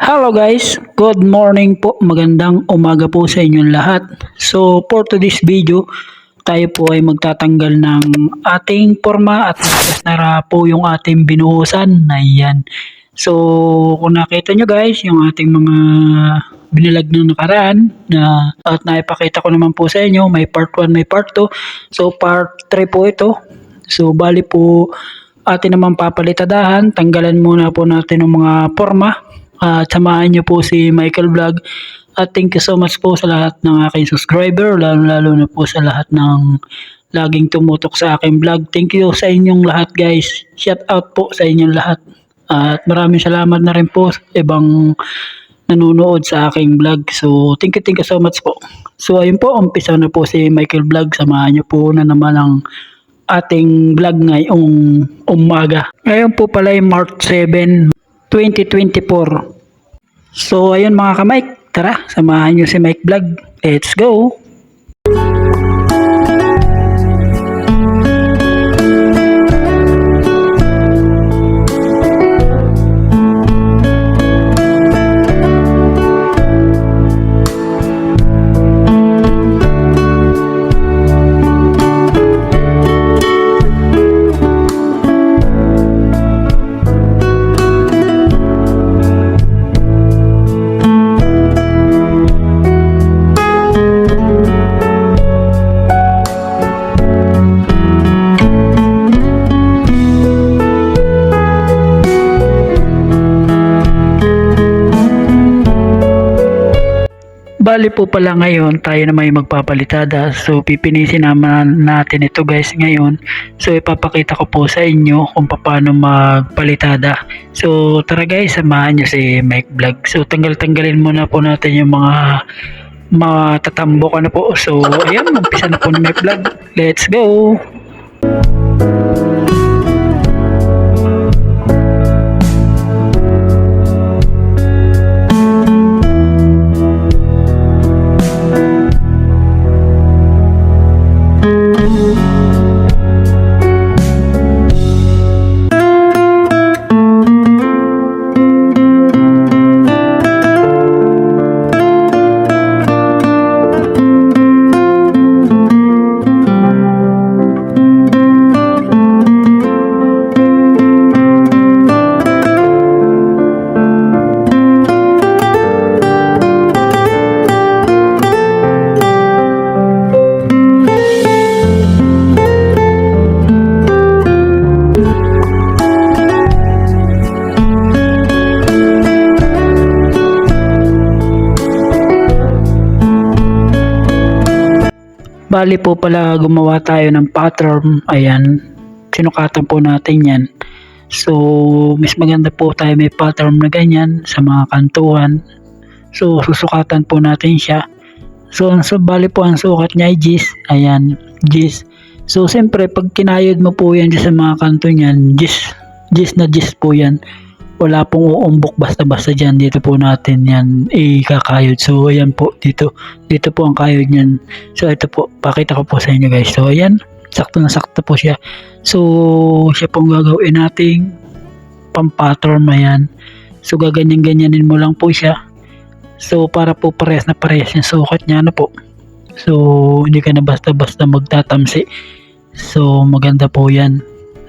Hello guys, good morning po. Magandang umaga po sa inyong lahat. So for today's video, tayo po ay magtatanggal ng ating forma at nakas na ra po yung ating binuhusan. Ayan. So kung nakita nyo guys, yung ating mga binilag ng nakaraan na at naipakita ko naman po sa inyo, may part 1, may part 2. So part 3 po ito. So bali po atin naman papalitadahan. Tanggalan muna po natin ng mga forma at samahan niyo po si Michael Vlog. At thank you so much po sa lahat ng aking subscriber, lalo-lalo na po sa lahat ng laging tumutok sa aking vlog. Thank you sa inyong lahat guys. Shout out po sa inyong lahat. At maraming salamat na rin po ibang nanonood sa aking vlog. So, thank you, thank you so much po. So, ayun po, umpisa na po si Michael Vlog. Samahan niyo po na naman ang ating vlog ngayong umaga. Ngayon po pala ay March 7, 2024. So, ayun mga kamike, tara, samahan nyo si Mike Vlog. Let's go! Bali po pala ngayon, tayo na may magpapalitada. So, pipinisin naman natin ito guys ngayon. So, ipapakita ko po sa inyo kung paano magpalitada. So, tara guys, samahan nyo si Mike Vlog. So, tanggal-tanggalin muna po natin yung mga matatambok ano po. So, ayan, umpisa na po ni Mike Vlog. Let's go! Bali po pala gumawa tayo ng pattern. Ayan. Sinukatan po natin yan. So, mas maganda po tayo may pattern na ganyan sa mga kantuan. So, susukatan po natin siya. So, ang so, bali po ang sukat niya ay Gis. Ayan, Gis. So, siyempre, pag kinayod mo po yan sa mga kanto niyan, Gis, Gis na Gis po yan. Wala pong uumbok basta-basta dyan. Dito po natin yan ikakayod. So, ayan po, dito. Dito po ang kayod niyan. So, ito po, pakita ko po sa inyo guys. So, ayan, sakto na sakto po siya. So, siya pong gagawin nating pampattern na yan. So, gaganyan-ganyanin mo lang po siya. So, para po parehas na parehas yung sukat niya, ano po. So, hindi ka na basta-basta magtatamsi. So, maganda po yan.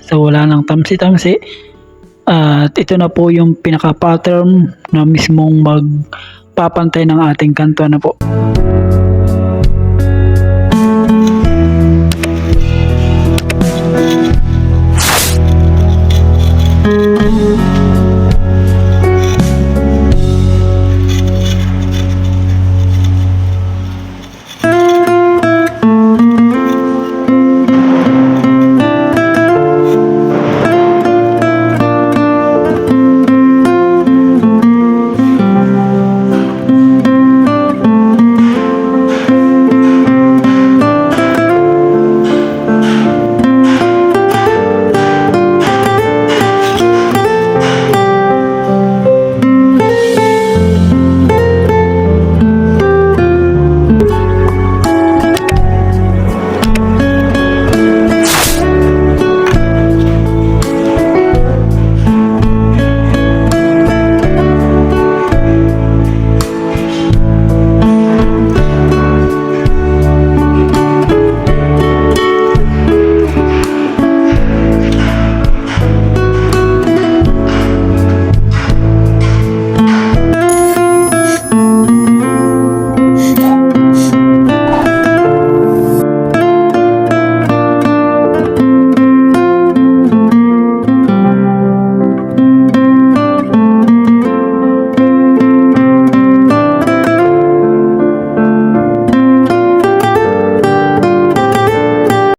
So, wala nang tamsi-tamsi. At ito na po yung pinaka-pattern na mismong magpapantay ng ating kanto na po.